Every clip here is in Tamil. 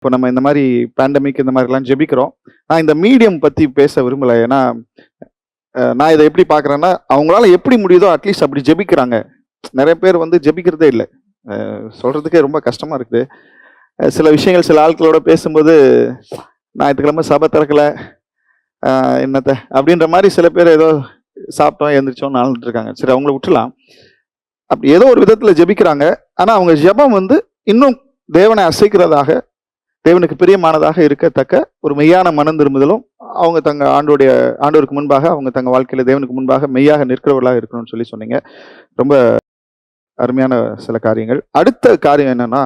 இப்போ நம்ம இந்த மாதிரி பேண்டமிக் இந்த மாதிரிலாம் ஜெபிக்கிறோம். நான் இந்த மீடியம் பற்றி பேச விரும்பலை. ஏன்னா நான் இதை எப்படி பார்க்குறேன்னா அவங்களால எப்படி முடியுதோ அட்லீஸ்ட் அப்படி ஜெபிக்கிறாங்க. நிறைய பேர் வந்து ஜெபிக்கிறதே இல்லை. சொல்கிறதுக்கே ரொம்ப கஷ்டமாக இருக்குது. சில விஷயங்கள் சில ஆட்களோட பேசும்போது ஞாயிற்றுக்கிழமை சபை திறக்கல. என்னத்தை என்னத்த? அப்படின்ற மாதிரி சில பேர் ஏதோ சாப்பிட்டோம் எழுந்திரிச்சோம் நாளுட்டு இருக்காங்க. சரி அவங்கள விட்டுலாம் அப்படி ஏதோ ஒரு விதத்தில் ஜெபிக்கிறாங்க. ஆனால் அவங்க ஜெபம் வந்து இன்னும் தேவனை அசைக்கிறதாக தேவனுக்கு பிரியமானதாக இருக்கத்தக்க ஒரு மெய்யான மனம் திரும்புதலும் அவங்க தங்க ஆண்டோடைய ஆண்டோருக்கு முன்பாக அவங்க தங்க வாழ்க்கையில தேவனுக்கு முன்பாக மெய்யாக நிற்கிறவர்களாக இருக்கணும்னு சொல்லி சொன்னீங்க. ரொம்ப அருமையான சில காரியங்கள். அடுத்த காரியம் என்னன்னா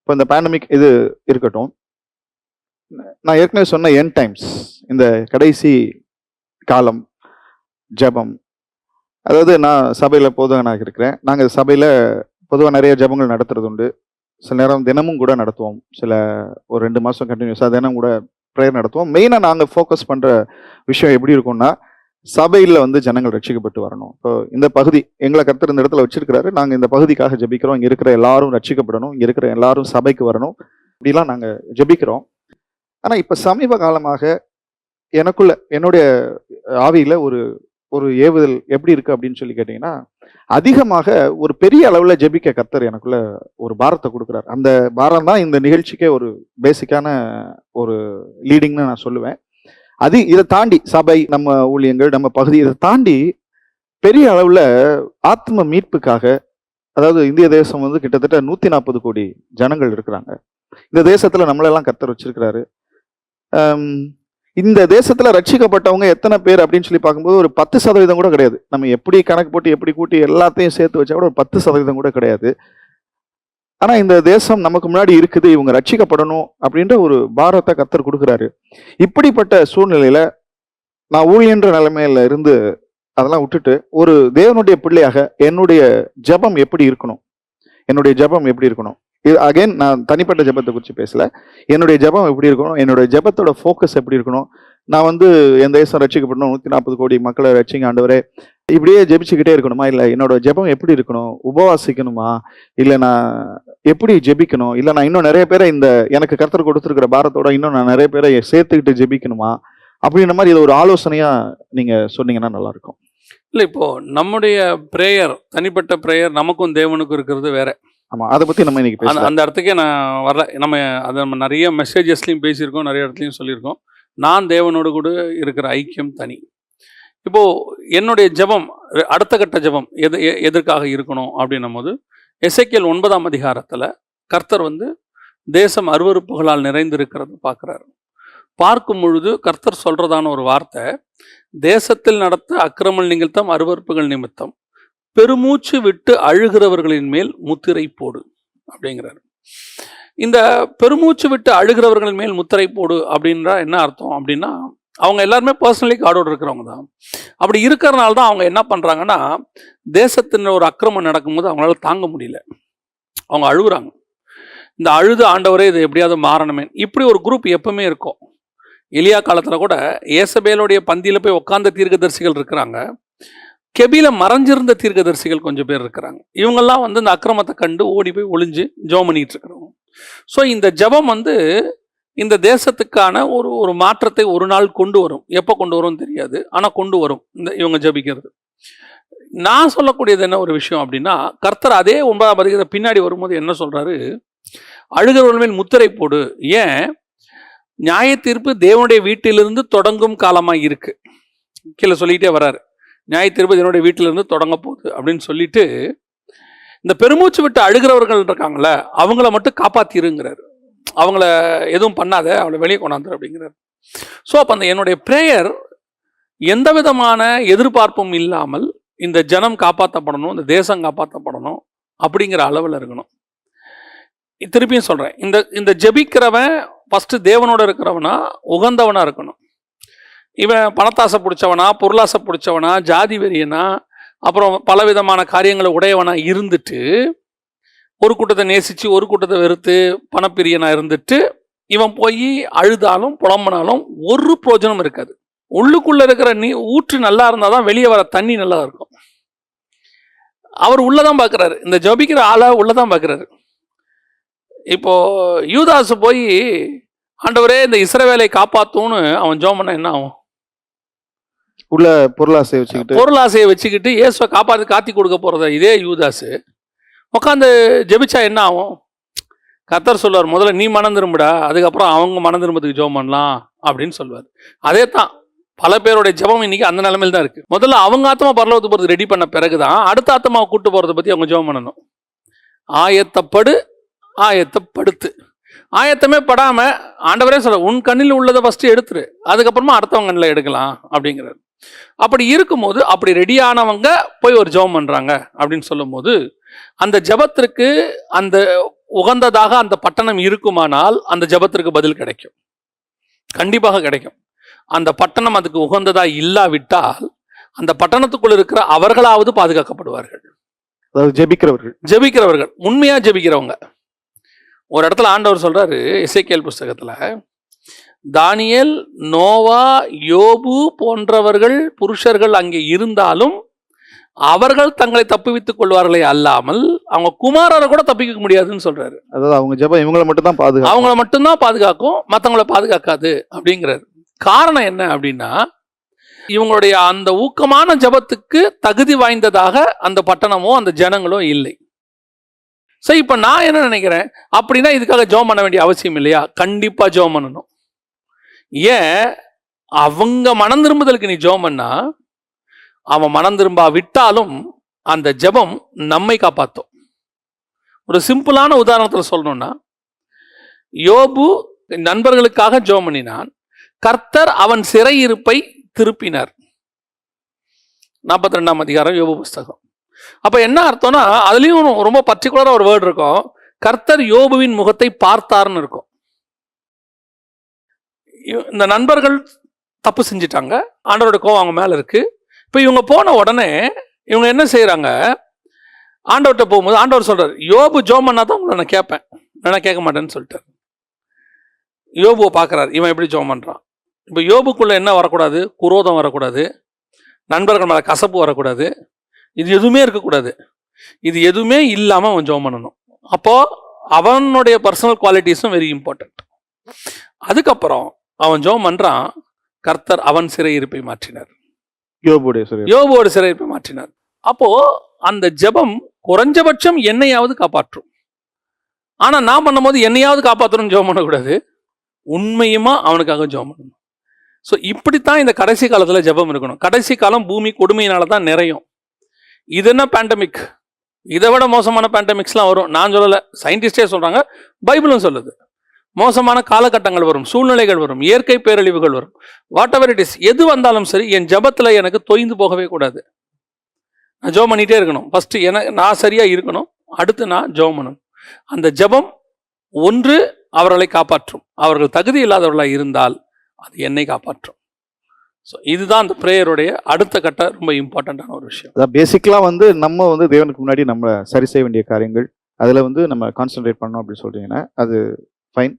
இப்போ இந்த பேண்டமிக் இது இருக்கட்டும். நான் ஏற்கனவே சொன்ன என் டைம்ஸ் இந்த கடைசி காலம் ஜெபம். அதாவது நான் சபையில் போதகனாக இருக்கிறேன். நாங்கள் சபையில் பொதுவாக நிறைய ஜெபங்கள் நடத்துறது உண்டு சில நேரம் தினமும் கூட நடத்துவோம். சில ஒரு ரெண்டு மாதம் கண்டினியூஸாக தினம் கூட ப்ரேயர் நடத்துவோம். மெயினாக நாங்கள் ஃபோக்கஸ் பண்ணுற விஷயம் எப்படி இருக்கும்னா சபையில் வந்து ஜனங்கள் ரட்சிக்கப்பட்டு வரணும். இப்போ இந்த பகுதி எங்களை கருத்து இந்த இடத்துல வச்சிருக்கிறாரு. நாங்கள் இந்த பகுதிக்காக ஜெபிக்கிறோம். இங்கே இருக்கிற எல்லாரும் ரட்சிக்கப்படணும். இங்கே இருக்கிற எல்லாரும் சபைக்கு வரணும். இப்படிலாம் நாங்கள் ஜெபிக்கிறோம். ஆனால் இப்போ சமீப காலமாக எனக்குள்ள என்னுடைய ஆவியில் ஒரு ஒரு ஏவுதல் எப்படி இருக்கு அப்படின்னு சொல்லி கேட்டிங்கன்னா அதிகமாக ஒரு பெரிய அளவில் ஜெபிக்க கத்தர் எனக்குள்ள ஒரு பாரத்தை கொடுக்குறாரு. அந்த பாரம் தான் இந்த நிகழ்ச்சிக்கே ஒரு பேசிக்கான ஒரு லீடிங்னு நான் சொல்லுவேன். அது இதை தாண்டி சபை நம்ம ஊழியங்கள் நம்ம பகுதி இதை தாண்டி பெரிய அளவில் ஆத்ம மீட்புக்காக அதாவது இந்திய தேசம் வந்து கிட்டத்தட்ட நூற்றி நாற்பது கோடி ஜனங்கள் இருக்கிறாங்க. இந்த தேசத்தில் நம்மளெல்லாம் கத்தர் வச்சிருக்கிறாரு. இந்த தேசத்துல ரட்சிக்கப்பட்டவங்க எத்தனை பேர் அப்படின்னு சொல்லி பார்க்கும்போது ஒரு பத்து சதவீதம் கூட கிடையாது. நம்ம எப்படி கணக்கு போட்டு எப்படி கூட்டி எல்லாத்தையும் சேர்த்து வச்சா கூட ஒரு பத்து சதவீதம் கூட கிடையாது. ஆனா இந்த தேசம் நமக்கு முன்னாடி இருக்குது இவங்க ரட்சிக்கப்படணும் அப்படின்ற ஒரு பாரத்தை கத்தர் கொடுக்குறாரு. இப்படிப்பட்ட சூழ்நிலையில நான் ஊழியன்ற நிலைமையில இருந்து அதெல்லாம் விட்டுட்டு ஒரு தேவனுடைய பிள்ளையாக என்னுடைய ஜெபம் எப்படி இருக்கணும்? என்னுடைய ஜெபம் எப்படி இருக்கணும்? இது அகைன் நான் தனிப்பட்ட ஜெபத்தை குறித்து பேசலை. என்னுடைய ஜெபம் எப்படி இருக்கணும்? என்னுடைய ஜபத்தோட ஃபோக்கஸ் எப்படி இருக்கணும்? நான் வந்து என் தேசம் ரட்சிக்கப்படணும்? நூற்றி நாற்பது கோடி மக்களை ரட்சிங்க ஆண்டவரே. இப்படியே ஜெபிச்சுக்கிட்டே இருக்கணுமா? இல்லை என்னோட ஜெபம் எப்படி இருக்கணும்? உபவாசிக்கணுமா? இல்லை நான் எப்படி ஜெபிக்கணும்? இல்லை நான் இன்னும் நிறைய பேரை இந்த எனக்கு கருத்தர் கொடுத்துருக்கிற பாரத்தோட இன்னும் நான் நிறைய பேரை சேர்த்துக்கிட்டு ஜெபிக்கணுமா? அப்படின்ற மாதிரி இது ஒரு ஆலோசனையாக நீங்கள் சொன்னீங்கன்னா நல்லாயிருக்கும். இல்லை இப்போது நம்முடைய ப்ரேயர் தனிப்பட்ட ப்ரேயர் நமக்கும் தேவனுக்கும் இருக்கிறது வேற. ஆமா அதை பத்தி நம்ம இன்னைக்கு அந்த பேசலாம். அந்த இடத்துக்கே நான் வரல. நம்ம அதை நம்ம நிறைய மெசேஜஸ்லையும் பேசியிருக்கோம் நிறைய இடத்துலையும் சொல்லியிருக்கோம். நான் தேவனோடு கூட இருக்கிற ஐக்கியம் தனி. இப்போ என்னுடைய ஜெபம் அடுத்த கட்ட ஜெபம் எது எ- எதற்காக இருக்கணும் அப்படின்னும் போது எசைக்கியல் ஒன்பதாம் அதிகாரத்தில் கர்த்தர் வந்து தேசம் அருவருப்புகளால் நிறைந்திருக்கிறத பார்க்குறாரு. பார்க்கும் பொழுது கர்த்தர் சொல்றதான ஒரு வார்த்தை தேசத்தில் நடத்த அக்கிரமல் நிமித்தம் அருவருப்புகள் நிமித்தம். பெருமூச்சு விட்டு அழுகிறவர்களின் மேல் முத்திரை போடு அப்படிங்கிறாரு. இந்த பெருமூச்சு விட்டு அழுகிறவர்களின் மேல் முத்திரை போடு அப்படின்றா என்ன அர்த்தம் அப்படின்னா அவங்க எல்லாருமே பர்சனலி காடோடு இருக்கிறவங்க தான். அப்படி இருக்கிறனால தான் அவங்க என்ன பண்ணுறாங்கன்னா தேசத்தின் ஒரு அக்கிரமம் நடக்கும்போது அவங்களால தாங்க முடியல. அவங்க அழுகுறாங்க. இந்த அழுது ஆண்டவரே இது எப்படியாவது மாறணுமே. இப்படி ஒரு குரூப் எப்பவுமே இருக்கும். எலியா காலத்தில் கூட ஏசபேலுடைய பந்தியில் போய் உட்காந்த தீர்க்கதரிசிகள் இருக்கிறாங்க. கெபில மறைஞ்சிருந்த தீர்க்கதரிசிகள் கொஞ்சம் பேர் இருக்கிறாங்க. இவங்கெல்லாம் வந்து இந்த அக்கிரமத்தை கண்டு ஓடி போய் ஒளிஞ்சு ஜெபம் பண்ணிட்டு இருக்கிறவங்க ஸோ இந்த ஜெபம் வந்து இந்த தேசத்துக்கான ஒரு ஒரு மாற்றத்தை ஒரு நாள் கொண்டு வரும். எப்போ கொண்டு வரும்னு தெரியாது. ஆனால் கொண்டு வரும். இந்த இவங்க ஜெபிக்கிறது. நான் சொல்லக்கூடியது என்ன ஒரு விஷயம் அப்படின்னா கர்த்தர் அதே ஒன்பதாம் அதிகாரத்தை பின்னாடி வரும்போது என்ன சொல்கிறாரு அழுகிறவர்கள் மேல் முத்திரை போடு. ஏன்? நியாய தீர்ப்பு தேவனுடைய வீட்டிலிருந்து தொடங்கும் காலமாக இருக்கு. கீழே சொல்லிக்கிட்டே வராரு நியாய தீர்ப்பு என்னுடைய வீட்டிலிருந்து தொடங்க போகுது அப்படின்னு சொல்லிட்டு இந்த பெருமூச்சு விட்டு அழுகிறவர்கள் இருக்காங்கள அவங்கள மட்டும் காப்பாத்திருங்கிறார். அவங்கள எதுவும் பண்ணாத அவளை வெளியே கொண்டாந்துரு அப்படிங்கிறாரு. ஸோ அப்போ அந்த என்னுடைய ப்ரேயர் எந்த விதமான எதிர்பார்ப்பும் இல்லாமல் இந்த ஜனம் காப்பாற்றப்படணும் இந்த தேசம் காப்பாற்றப்படணும் அப்படிங்கிற அளவில் இருக்கணும். திருப்பியும் சொல்கிறேன் இந்த இந்த ஜெபிக்கிறவன் ஃபஸ்ட்டு தேவனோட இருக்கிறவனா உகந்தவனாக இருக்கணும். இவன் பணத்தாசை பிடிச்சவனா பொருளாசை பிடிச்சவனா ஜாதி வெறியனா அப்புறம் பலவிதமான காரியங்களை உடையவனா இருந்துட்டு ஒரு கூட்டத்தை நேசித்து ஒரு கூட்டத்தை வெறுத்து பணப்பிரியனா இருந்துட்டு இவன் போய் அழுதாலும் புலம்புனாலும் ஒரு பிரோஜனம் இருக்காது. உள்ளுக்குள்ளே இருக்கிற நீ ஊற்று நல்லா இருந்தால் தான் வெளியே வர தண்ணி நல்லா இருக்கும். அவர் உள்ளதான் பார்க்குறாரு இந்த ஜபிக்கிற ஆளை உள்ளதான் பார்க்குறாரு இப்போது யூதாஸ் போய் ஆண்டவரே இந்த இஸ்ரவேலை காப்பாற்றும்னு அவன் ஜோம் பண்ண என்ன ஆகும்? உள்ள பொருளாசையை வச்சுக்கிட்டு. பொருளாசையை வச்சுக்கிட்டு இயேசுவை காப்பாற்றி காத்தி கொடுக்க போகிறத இதே யூதாசு. உட்காந்து ஜெபிச்சா என்ன ஆகும்? கத்தர் சொல்லுவார் முதல்ல நீ மனம் திரும்புடா அதுக்கப்புறம் அவங்க மனம் திரும்பதுக்கு ஜெபம் பண்ணலாம் அப்படின்னு சொல்லுவார். அதே தான் பல பேருடைய ஜெபம் இன்னைக்கு அந்த நிலைமையில தான் இருக்குது முதல்ல அவங்க ஆத்மா பரலோகத்து போகிறது ரெடி பண்ண பிறகு தான் அடுத்த ஆத்மாவை கூட்டு போகிறத பற்றி அவங்க ஜெபம் பண்ணணும். ஆயத்தப்படு ஆயத்தப்படுத்து. ஆயத்தமே படாமல் ஆண்டவரே சொல்ல உன் கண்ணில் உள்ளதை ஃபஸ்ட்டு எடுத்துரு அதுக்கப்புறமா அடுத்தவங்க கண்ணில் எடுக்கலாம் அப்படிங்கிறார். அப்படி இருக்கும்போது அப்படி ரெடியானவங்க போய் ஒரு ஜெபம் பண்றாங்க அப்படின்னு சொல்லும்போது அந்த ஜெபத்திற்கு அந்த உகந்ததாக அந்த பட்டணம் இருக்குமானால் அந்த ஜெபத்திற்கு பதில் கிடைக்கும். கண்டிப்பாக கிடைக்கும். அந்த பட்டணம் அதுக்கு உகந்ததா இல்லாவிட்டால் அந்த பட்டணத்துக்குள் இருக்கிற அவர்களாவது பாதுகாக்கப்படுவார்கள். அதாவது ஜெபிக்கிறவர்கள். ஜெபிக்கிறவர்கள். உண்மையா ஜெபிக்கிறவங்க. ஒரு இடத்துல ஆண்டவர் சொல்றாரு இசைக்கேல் புஸ்தகத்துல தானியேல் நோவா யோபு போன்றவர்கள் புருஷர்கள் அங்கே இருந்தாலும் அவர்கள் தங்களை தப்புவித்துக் கொள்வார்களே அல்லாமல் அவங்க குமாரரை கூட தப்பிக்க முடியாதுன்னு சொல்றாரு. அதாவது அவங்க ஜெபம் இவங்களை மட்டும் தான் பாதுகாப்பு அவங்கள மட்டும்தான் பாதுகாக்கும் மற்றவங்கள பாதுகாக்காது அப்படிங்கிறாரு. காரணம் என்ன அப்படின்னா இவங்களுடைய அந்த ஊக்கமான ஜெபத்துக்கு தகுதி வாய்ந்ததாக அந்த பட்டணமோ அந்த ஜனங்களோ இல்லை. சோ இப்ப நான் என்ன நினைக்கிறேன்? அப்படின்னா இதுக்காக ஜெபம் பண்ண வேண்டிய அவசியம் இல்லையா? கண்டிப்பா ஜெபம் பண்ணணும். ஏன் அவங்க மனம் திரும்புதலுக்கு நீ ஜெபம் பண்ணா? அவன் மனம் திரும்பா விட்டாலும் அந்த ஜெபம் நம்மை காப்பாத்தும். ஒரு சிம்பிளான உதாரணத்தில் சொல்லணும்னா யோபு நண்பர்களுக்காக ஜெபம் பண்ணினான். கர்த்தர் அவன் சிறையிருப்பை திருப்பினார். நாற்பத்தி ரெண்டாம் அதிகாரம் யோபு புஸ்தகம். அப்போ என்ன அர்த்தம்னா அதுலேயும் ரொம்ப பர்டிகுலராக ஒரு வேர்டு இருக்கும். கர்த்தர் யோபுவின் முகத்தை பார்த்தார்னு இருக்கும். இந்த நண்பர்கள் தப்பு செஞ்சிட்டாங்க. ஆண்டவரோட கோவம் அவங்க மேலே இருக்குது இப்போ இவங்க போன உடனே இவங்க என்ன செய்கிறாங்க ஆண்டவர்கிட்ட போகும்போது ஆண்டவர் சொல்கிறார் யோபு ஜோம் பண்ணால் தான் உங்களை நான் கேட்பேன் நான் கேட்க மாட்டேன்னு சொல்லிட்டார். யோபுவை பார்க்குறாரு. இவன் எப்படி ஜோம் பண்ணுறான் இப்போ யோபுக்குள்ளே என்ன வரக்கூடாது? குரோதம் வரக்கூடாது. நண்பர்கள் மேலே கசப்பு வரக்கூடாது. இது எதுவுமே இருக்கக்கூடாது. இது எதுவுமே இல்லாமல் அவன் ஜோம் பண்ணணும். அப்போது அவனுடைய பர்சனல் குவாலிட்டிஸும் வெரி இம்பார்ட்டன்ட் அதுக்கப்புறம் அவன் ஜோம் பண்றான் கர்த்தர் அவன் சிறையிருப்பை மாற்றினார். யோபுடைய சரி யோபுவோட சிறையிருப்பை மாற்றினார். அப்போ அந்த ஜெபம் குறைஞ்சபட்சம் என்னையாவது காப்பாற்றும். ஆனா நான் பண்ணும்போது என்னையாவது காப்பாற்றணும்னு ஜெபம் பண்ணக்கூடாது. உண்மையுமா அவனுக்காக ஜெபம் பண்ணணும். ஸோ இப்படித்தான் இந்த கடைசி காலத்துல ஜெபம் இருக்கணும். கடைசி காலம் பூமி கொடுமையினால தான் நிறையும். இது என்ன பேண்டமிக் இதை விட மோசமான பேண்டமிக்ஸ்லாம் வரும். நான் சொல்லலை. சயின்டிஸ்டே சொல்றாங்க. பைபிளும் சொல்லுது. மோசமான காலகட்டங்கள் வரும் சூழ்நிலைகள் வரும் இயற்கை பேரழிவுகள் வரும். வாட் எவர் இட் இஸ் எது வந்தாலும் சரி என் ஜபத்தில் எனக்கு தொய்ந்து போகவே கூடாது. நான் ஜெபம் பண்ணிகிட்டே இருக்கணும். ஃபஸ்ட்டு எனக்கு நான் சரியாக இருக்கணும். அடுத்து நான் ஜெபம் பண்ணணும். அந்த ஜெபம் ஒன்று அவர்களை காப்பாற்றும். அவர்கள் தகுதி இல்லாதவர்களாக இருந்தால் அது என்னை காப்பாற்றும். ஸோ இதுதான் அந்த ப்ரேயருடைய அடுத்த கட்ட ரொம்ப இம்பார்ட்டண்ட்டான ஒரு விஷயம். அதான் பேசிக்கலாக வந்து நம்ம வந்து தேவனுக்கு முன்னாடி நம்ம சரி செய்ய வேண்டிய காரியங்கள் அதில் வந்து நம்ம கான்சென்ட்ரேட் பண்ணோம் அப்படின்னு சொல்கிறீங்கன்னா அது fine.